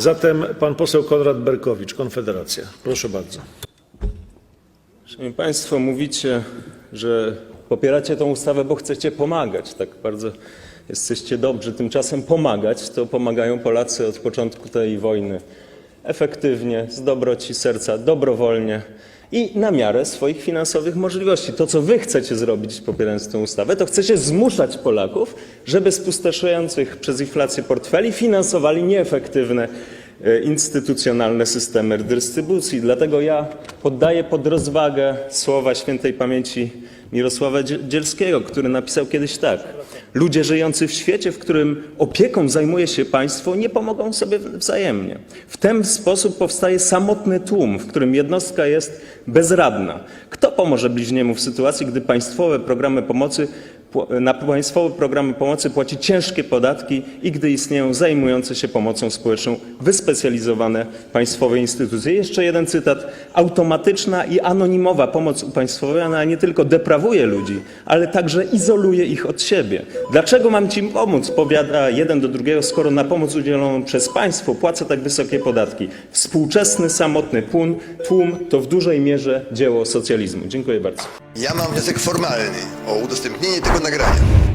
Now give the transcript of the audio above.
Zatem pan poseł Konrad Berkowicz, Konfederacja. Proszę bardzo. Szanowni Państwo, mówicie, że popieracie tę ustawę, bo chcecie pomagać. Tak bardzo jesteście dobrzy. Tymczasem pomagać to pomagają Polacy od początku tej wojny. Efektywnie, z dobroci serca, dobrowolnie i na miarę swoich finansowych możliwości. To, co wy chcecie zrobić, popierając tę ustawę, to chcecie zmuszać Polaków, żeby z pustoszających przez inflację portfeli finansowali nieefektywne instytucjonalne systemy dystrybucji. Dlatego ja poddaję pod rozwagę słowa świętej pamięci Mirosława Dzie- Dzielskiego, który napisał kiedyś tak. Ludzie żyjący w świecie, w którym opieką zajmuje się państwo, nie pomogą sobie wzajemnie. W ten sposób powstaje samotny tłum, w którym jednostka jest bezradna. Kto pomoże bliźniemu w sytuacji, gdy państwowe programy pomocy na państwowe programy pomocy płaci ciężkie podatki i gdy istnieją zajmujące się pomocą społeczną wyspecjalizowane państwowe instytucje. Jeszcze jeden cytat. Automatyczna i anonimowa pomoc upaństwowiona nie tylko deprawuje ludzi, ale także izoluje ich od siebie. Dlaczego mam ci pomóc, powiada jeden do drugiego, skoro na pomoc udzieloną przez państwo płacę tak wysokie podatki? Współczesny, samotny tłum, tłum to w dużej mierze dzieło socjalizmu. Dziękuję bardzo. Ja mam wniosek formalny o udostępnienie tego nagrania.